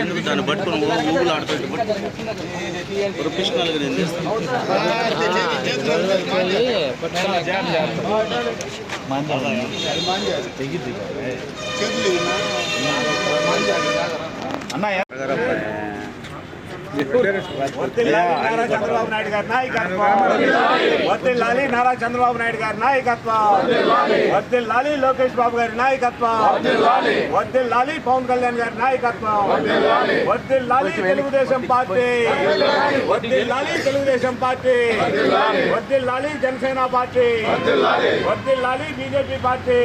ఎందుకు దాన్ని పట్టుకొని ఊగులు ఆడుతుంది ప్రొఫెషనల్గా నేను చేస్తాను. చంద్రబాబు నాయుడు గారి నాయకత్వం వర్ధిల్లాలి నారా చంద్రబాబు నాయుడు గారి నాయకత్వం. వర్ధిల్లాలి లోకేష్ బాబు గారి నాయకత్వం. వర్ధిల్లాలి పవన్ కళ్యాణ్ గారి నాయకత్వం. వర్ధిల్లాలి తెలుగుదేశం పార్టీ. వర్ధిల్లాలి తెలుగుదేశం పార్టీ. వర్ధిల్లాలి జనసేన పార్టీ. వర్ధిల్లాలి బీజేపీ పార్టీ.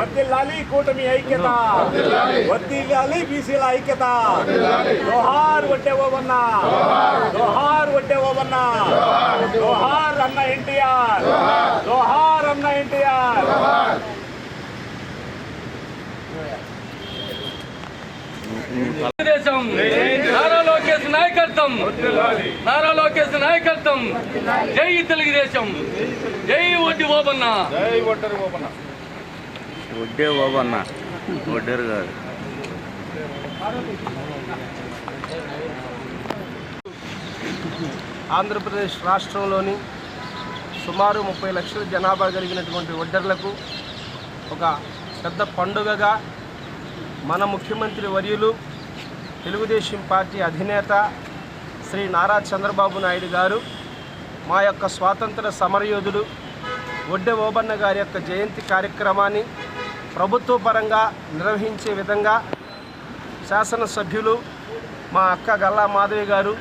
వర్ధిల్లాలి కూటమి ఐక్యత. వర్ధిల్లాలి బీసీల ఐక్యత. జోహార్ వడ్డే ఓవన్న జోహార్ వడ్డే ఓవన్న జోహార్ అన్న ఎన్టీఆర్. జోహార్ అన్న ఎన్టీఆర్. తెలుగుదేశం నారా లోకేష్ నాయకత్వం నారా లోకేష్ నాయకత్వం. జై తెలుగుదేశం. జై ఒడ్డి ఓబన్న. వడ్డే బాబు అన్న వడ్డేరు కాదు. ఆంధ్రప్రదేశ్ రాష్ట్రంలోని సుమారు ముప్పై లక్షల జనాభా కలిగినటువంటి ఒడ్డర్లకు ఒక పెద్ద పండుగగా మన ముఖ్యమంత్రి వర్యులు తెలుగుదేశం పార్టీ అధినేత శ్రీ నారా చంద్రబాబు నాయుడు గారు మా యొక్క స్వాతంత్ర సమరయోధుడు ఒడ్డె ఓబన్న గారి యొక్క జయంతి కార్యక్రమాన్ని ప్రభుత్వ పరంగా నిర్వహించే విధంగా శాసనసభ్యులు మా అక్క గల్లా మాధవి గారు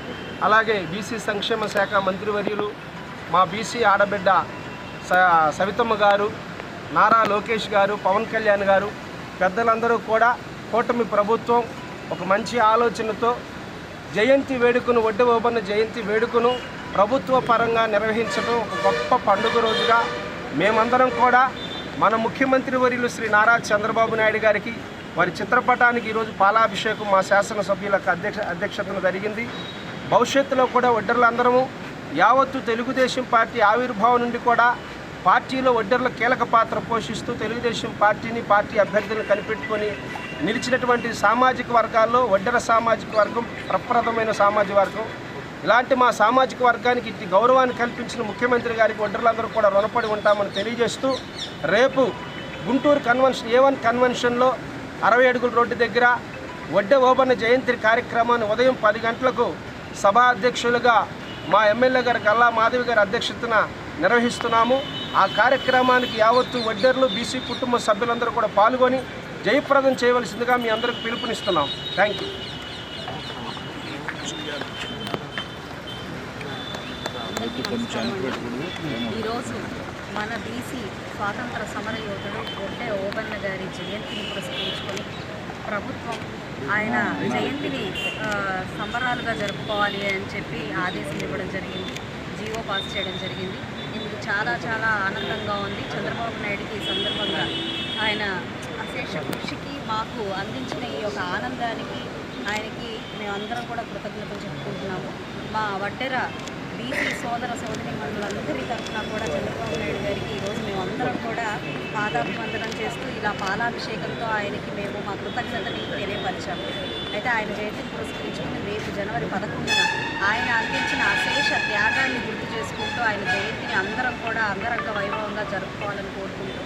అలాగే బీసీ సంక్షేమ శాఖ మంత్రివర్యులు మా బీసీ ఆడబిడ్డ స సవితమ్మ గారు నారా లోకేష్ గారు పవన్ కళ్యాణ్ గారు పెద్దలందరూ కూడా కూటమి ప్రభుత్వం ఒక మంచి ఆలోచనతో జయంతి వేడుకను ఒడ్డవబన్న జయంతి వేడుకను ప్రభుత్వ పరంగా నిర్వహించడం ఒక గొప్ప పండుగ రోజుగా మేమందరం కూడా మన ముఖ్యమంత్రి వర్యులు శ్రీ నారా చంద్రబాబు నాయుడు గారికి వారి చిత్రపటానికి ఈరోజు పాలాభిషేకం మా శాసనసభ్యులకు అధ్యక్ష అధ్యక్షతను జరిగింది. భవిష్యత్తులో కూడా ఒడ్డర్లందరము యావత్తు తెలుగుదేశం పార్టీ ఆవిర్భావం నుండి కూడా పార్టీలో ఒడ్డర్ల కీలక పాత్ర పోషిస్తూ తెలుగుదేశం పార్టీని పార్టీ అభ్యర్థులను కనిపెట్టుకొని నిలిచినటువంటి సామాజిక వర్గాల్లో ఒడ్డర సామాజిక వర్గం ప్రప్రదమైన సామాజిక వర్గం. ఇలాంటి మా సామాజిక వర్గానికి ఇట్టి గౌరవాన్ని కల్పించిన ముఖ్యమంత్రి గారికి ఒడ్డర్లందరూ కూడా రుణపడి ఉంటామని తెలియజేస్తూ రేపు గుంటూరు కన్వెన్షన్ ఏ వన్ కన్వెన్షన్లో అరవై అడుగుల రోడ్డు దగ్గర వడ్డె ఓబన్న జయంతి కార్యక్రమాన్ని ఉదయం పది గంటలకు సభా అధ్యక్షులుగా మా ఎమ్మెల్యే గారు గల్లా మాధవి గారి అధ్యక్షతన నిర్వహిస్తున్నాము. ఆ కార్యక్రమానికి యావత్తు వడ్డర్లు బీసీ కుటుంబ సభ్యులందరూ కూడా పాల్గొని జయప్రదం చేయవలసిందిగా మీ అందరికి పిలుపునిస్తున్నాం. థ్యాంక్ యూ ఈరోజు మన బీసీ స్వాతంత్ర సమర యోధుడు ఒడ్డే ఓబన్న గారి జయంతిని పురస్కరించుకొని ప్రభుత్వం ఆయన జయంతిని సంబరాలుగా జరుపుకోవాలి అని చెప్పి ఆదేశం ఇవ్వడం జరిగింది. జీవో పాస్ చేయడం జరిగింది. ఇందుకు చాలా చాలా ఆనందంగా ఉంది. చంద్రబాబు నాయుడుకి ఈ సందర్భంగా ఆయన అశేష కృషికి మాకు అందించిన ఈ యొక్క ఆనందానికి ఆయనకి మేమందరం కూడా కృతజ్ఞతలు చెప్పుకుంటున్నాము. మా వడ్డెర బీసీ సోదర సోదరి మండలందరి తరఫున కూడా చంద్రబాబు నాయుడు గారికి పాదాభివందనం చేస్తూ ఇలా పాలాభిషేకంతో ఆయనకి మేము మా కృతజ్ఞతని తెలియపరిచాము అయితే ఆయన జయంతిని పురస్కరించుకుని రేపు జనవరి పదకొండున ఆయన అందించిన అశేష త్యాగాన్ని గుర్తు చేసుకుంటూ ఆయన జయంతిని అందరం కూడా అంగరంగ వైభవంగా జరుపుకోవాలని కోరుకుంటూ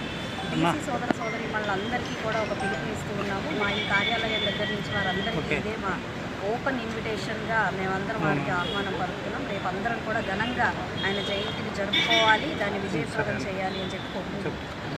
బీసీ సోదర సోదరి అందరికీ కూడా ఒక పిలుపునిస్తూ ఉన్నాము. మా ఈ కార్యాలయం దగ్గర నుంచి వారందరికీ ఇదే మా ఓపెన్ ఇన్విటేషన్గా మేమందరం వారికి ఆహ్వానం పలుకుతున్నాం. రేపు అందరం కూడా ఘనంగా ఆయన జయంతిని జరుపుకోవాలి. దాన్ని విజయప్రదం చేయాలి అని చెప్పి కోరుకుంటున్నాం.